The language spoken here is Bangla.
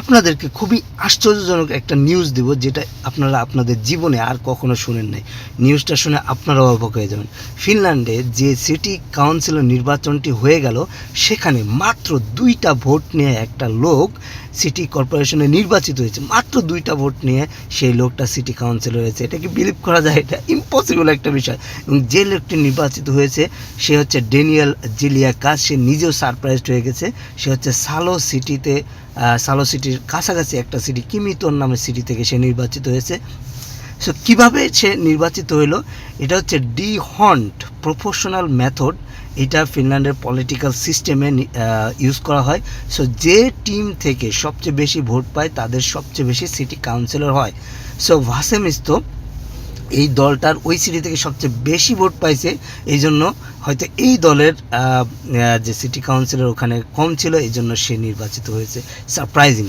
আপনাদেরকে খুবই আশ্চর্যজনক একটা নিউজ দেব যেটা আপনারা আপনাদের জীবনে আর কখনো শুনেন নাই। নিউজটা শুনে আপনারাও অবাক হয়ে যাবেন। ফিনল্যান্ডে যে সিটি কাউন্সিলর নির্বাচনটি হয়ে গেল, সেখানে মাত্র দুইটা ভোট নিয়ে একটা লোক সিটি কর্পোরেশনে নির্বাচিত হয়েছে। মাত্র দুইটা ভোট নিয়ে সেই লোকটা সিটি কাউন্সিলর হয়েছে এটা কি বিলিভ করা যায়? এটা ইম্পসিবল একটা বিষয়। এবং যে লোকটি নির্বাচিত হয়েছে, সে হচ্ছে ডেনিয়াল জিলিয়া কাজ সে নিজেও সারপ্রাইজড হয়ে গেছে। সে হচ্ছে সালো সিটিতে সালো সালো সিটির কাছাকাছি একটা সিটি কিমিতন নামের সিটি থেকে সে নির্বাচিত হয়েছে। সো কীভাবে সে নির্বাচিত হলো? এটা হচ্ছে ডি হন্ট প্রফেশনাল মেথড। এটা ফিনল্যান্ডের পলিটিক্যাল সিস্টেমে ইউজ করা হয়। সো যে টিম থেকে সবচেয়ে বেশি ভোট পায়, তাদের সবচেয়ে বেশি সিটি কাউন্সিলর হয়। সো ভাসেমিস্তো এই দলটার ওই সিটি থেকে সবচেয়ে বেশি ভোট পাইছে। এই জন্য হয়তো এই দলের যে সিটি কাউন্সিলর ওখানে কম ছিল এই জন্য সে নির্বাচিত হয়েছে। সারপ্রাইজিং